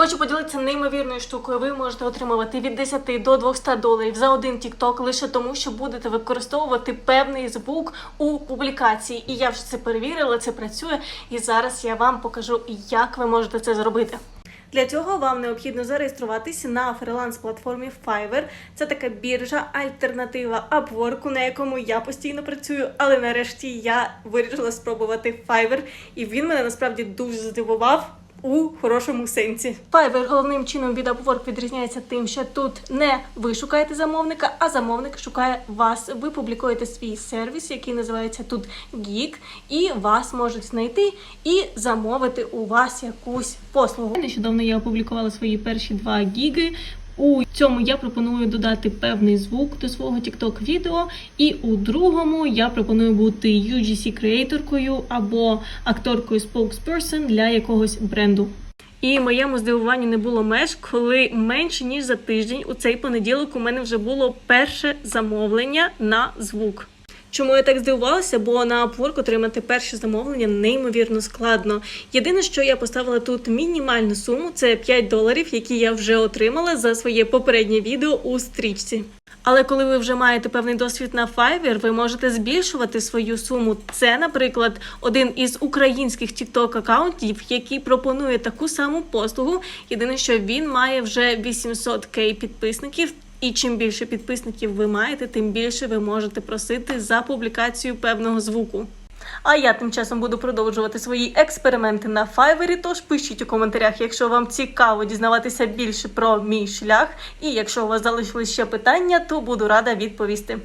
Хочу поділитися неймовірною штукою. Ви можете отримувати від 10 до 200 доларів за один TikTok лише тому, що будете використовувати певний звук у публікації. І я вже це перевірила, це працює. І зараз я вам покажу, як ви можете це зробити. Для цього вам необхідно зареєструватися на фриланс-платформі Fiverr. Це така біржа, альтернатива Upwork, на якому я постійно працюю, але нарешті я вирішила спробувати Fiverr, і він мене насправді дуже здивував. У хорошому сенсі. Fiverr головним чином від Upwork відрізняється тим, що тут не ви шукаєте замовника, а замовник шукає вас. Ви публікуєте свій сервіс, який називається тут Geek, і вас можуть знайти і замовити у вас якусь послугу. Нещодавно я опублікувала свої перші два гіги. У цьому я пропоную додати певний звук до свого TikTok відео, і у другому я пропоную бути UGC креаторкою або акторкою spokesperson для якогось бренду. І моєму здивуванню не було меж, коли менше ніж за тиждень у цей понеділок у мене вже було перше замовлення на звук. Чому я так здивувалася? Бо на Upwork отримати перше замовлення неймовірно складно. Єдине, що я поставила тут мінімальну суму, це 5 доларів, які я вже отримала за своє попереднє відео у стрічці. Але коли ви вже маєте певний досвід на Fiverr, ви можете збільшувати свою суму. Це, наприклад, один із українських TikTok аккаунтів, який пропонує таку саму послугу. Єдине, що він має вже 800к підписників. І чим більше підписників ви маєте, тим більше ви можете просити за публікацію певного звуку. А я тим часом буду продовжувати свої експерименти на Fiverr, Тож пишіть у коментарях, якщо вам цікаво дізнаватися більше про мій шлях. І якщо у вас залишились ще питання, то буду рада відповісти.